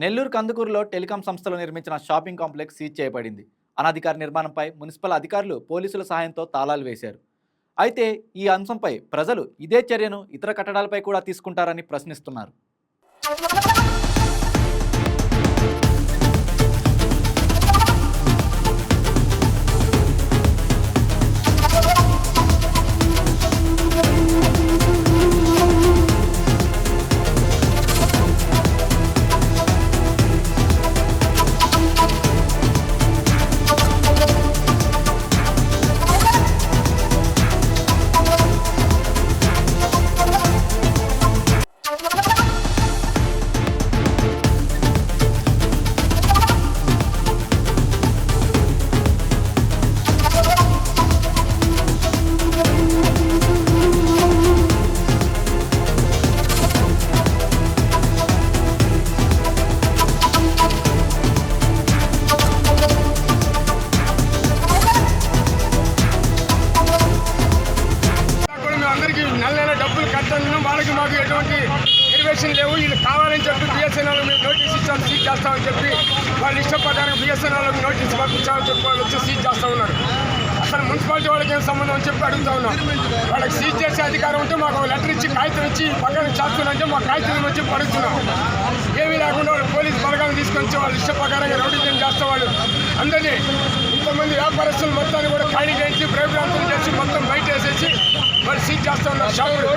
Nellore కందుకూరులో telecom సంస్థలు నిర్మించిన shopping complex seize చేయబడింది. అనధికార నిర్మాణంపై మున్సిపల్ అధికారులు పోలీసుల సహాయంతో తాళాలు వేశారు. అయితే ఈ అంశంపై ప్రజలు ఇదే చర్యను ఇతర కట్టడాలపై కూడా తీసుకుంటారని ప్రశ్నిస్తున్నారు. వాళ్ళకి మాకు ఎటువంటి రిజర్వేషన్ లేవు. వీళ్ళు కావాలని చెప్పి బిఎస్ఎన్ఎల్ మేము నోటీస్ ఇచ్చాము సీట్ చేస్తామని చెప్పి వాళ్ళు ఇష్టం ప్రకారం బిఎస్ఎన్ఎల్ నోటీస్ పంపించామని చెప్పి వాళ్ళు వచ్చి సీట్ చేస్తూ ఉన్నారు. అసలు మున్సిపాలిటీ వాళ్ళకి ఏం సంబంధం అని చెప్పి అడుగుతా ఉన్నాం. వాళ్ళకి సీజ్ చేసే అధికారం ఉంటే మాకు లెటర్ ఇచ్చి కాగితం ఇచ్చి పక్కన చేస్తున్నారంటే మా కాగితం వచ్చి పడుతున్నాం ఏమీ లేకుండా వాళ్ళు పోలీస్ బలగాన్ని తీసుకొని వాళ్ళు ఇష్ట ప్రకారంగా రౌడీజం చేస్తే వాళ్ళు. అందరినీ ఇంతమంది వ్యాపారస్తులు మొత్తాన్ని కూడా ఖాళీ చేసి ప్రైవేట్ చేసి మొత్తం బయట వేసేసి చేస్తూ ఉన్నారు షాపులు.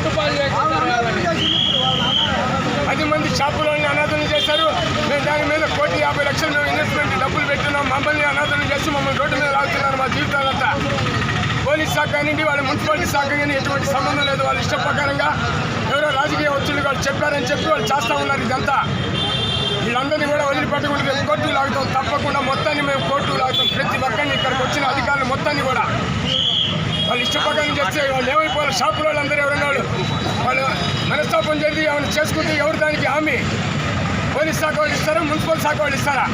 పది మంది షాపులను అనాథనం చేశారు. మేము దాని మీద కోటి యాభై లక్షలు మేము ఇన్వెస్ట్మెంట్ డబ్బులు పెట్టినాం మమ్మల్ని అనాథనం చేసి మమ్మల్ని రోడ్డు మీద లాగుతున్నారు మా జీవితాలంతా. పోలీస్ శాఖ నుండి వాళ్ళ మున్సిపాలిటీ శాఖ కానీ ఎటువంటి సంబంధం లేదు. వాళ్ళ ఇష్ట ప్రకారంగా ఎవరో రాజకీయ ఒత్తిడి వాళ్ళు చెప్పారని చెప్పి వాళ్ళు చేస్తూ ఉన్నారు ఇదంతా. వీళ్ళందరినీ కూడా వదిలిపెట్టకుండా రేపు కోర్టు లాగుతాం. తప్పకుండా మొత్తాన్ని మేము కోర్టు లాగుతాం. ప్రతి ఒక్కరిని ఇక్కడికి వచ్చిన అధికారులు మొత్తాన్ని కూడా వాళ్ళు ఇష్టపడని చేస్తే వాళ్ళు ఏమైపోవాలి? షాపుల వాళ్ళందరూ ఎవరున్నారు వాళ్ళు మనస్తాపం జరిగి ఏమైనా చేసుకుంటే ఎవరు దానికి హామీ? పోలీస్ శాఖ వాళ్ళు ఇస్తారా? మున్సిపల్ శాఖ వాళ్ళు ఇస్తారా?